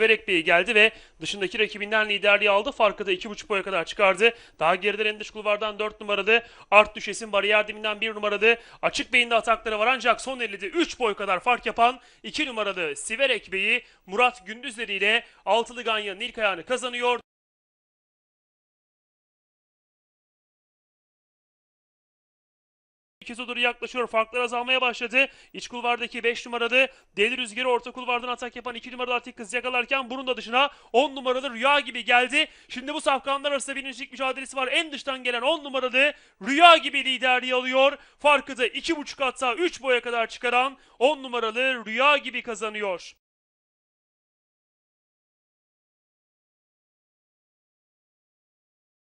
Verek Bey geldi ve dışındaki rakibinden liderliği aldı. Farkı da 2,5 boya kadar çıkardı. Daha geriden en dış kulvardan 4 numaralı Art Düşes'in bariyer diminden 1 numaralı Açık Bey'in de atakları var ancak son 50'de 3 boy kadar fark yapan 2 numaralı Siverek Bey'i Murat Gündüzleri ile altılı Ganyan'ın ilk ayağını kazanıyor. İkize doğru yaklaşıyor. Farklar azalmaya başladı. İç kulvardaki 5 numaralı Deli Rüzgarı orta kulvardan atak yapan 2 numaralı Atik kız yakalarken bunun da dışına 10 numaralı Rüya gibi geldi. Şimdi bu safkanlar arasında birincilik mücadelesi var. En dıştan gelen 10 numaralı Rüya gibi liderliği alıyor. Farkı da 2,5 hatta 3 boya kadar çıkaran 10 numaralı Rüya gibi kazanıyor.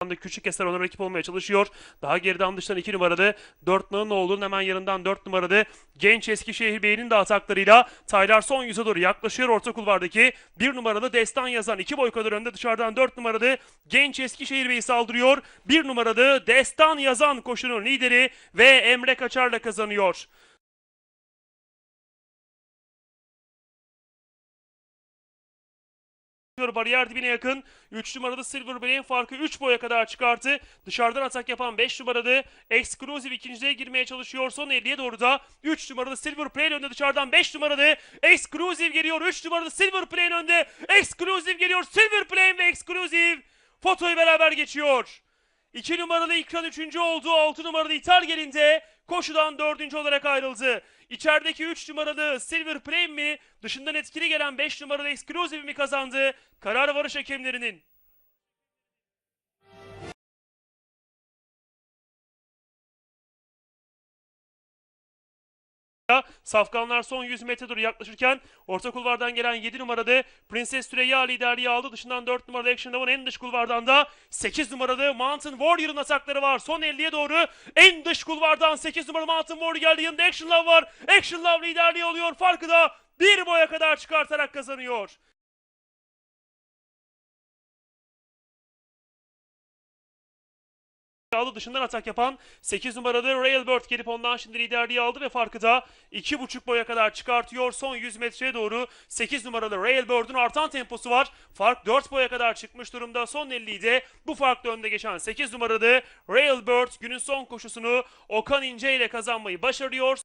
Anda küçük eser ona rakip olmaya çalışıyor. Daha geriden dıştan 2 numaralı 4 numaralı olduğunun hemen yanından 4 numaralı genç Eskişehir Bey'in de ataklarıyla Taylar son yüze doğru yaklaşıyor. Orta kulvardaki 1 numaralı Destan yazan 2 boy kadar önde dışarıdan 4 numaralı genç Eskişehir Bey saldırıyor. 1 numaralı Destan yazan koşunun lideri ve Emre Kaçar'la kazanıyor. Bariyer dibine yakın 3 numaralı Silver Brain farkı 3 boya kadar çıkarttı. Dışarıdan atak yapan 5 numaralı Exclusive ikinciliğe girmeye çalışıyor. Son 50'ye doğru da 3 numaralı Silver Plane önde dışarıdan 5 numaralı Exclusive geliyor. 3 numaralı Silver Plane önde. Exclusive geliyor. Silver Plane ve Exclusive fotoyu beraber geçiyor. 2 numaralı İkran 3. oldu. 6 numaralı İthal gelinde koşudan 4. olarak ayrıldı. İçerideki 3 numaralı Silver Plane mi dışından etkili gelen 5 numaralı Exclusive mi kazandı? Karar varış hakemlerinin. Safkanlar son 100 metre doğru yaklaşırken orta kulvardan gelen 7 numaralı Prenses Süreyya liderliği aldı. Dışından 4 numaralı Action Love'ın en dış kulvardan da 8 numaralı Mountain Warrior'ın atakları var. Son 50'ye doğru en dış kulvardan 8 numaralı Mountain Warrior geldi. Yanında Action Love var. Action Love liderliği alıyor. Farkı da bir boya kadar çıkartarak kazanıyor. Aldı dışından atak yapan 8 numaralı Railbird gelip ondan şimdi liderliği aldı ve farkı da 2,5 boya kadar çıkartıyor. Son 100 metreye doğru 8 numaralı Railbird'ün artan temposu var. Fark 4 boya kadar çıkmış durumda. Son 50'yi de bu farkla önde geçen 8 numaralı Railbird günün son koşusunu Okan İnce ile kazanmayı başarıyor.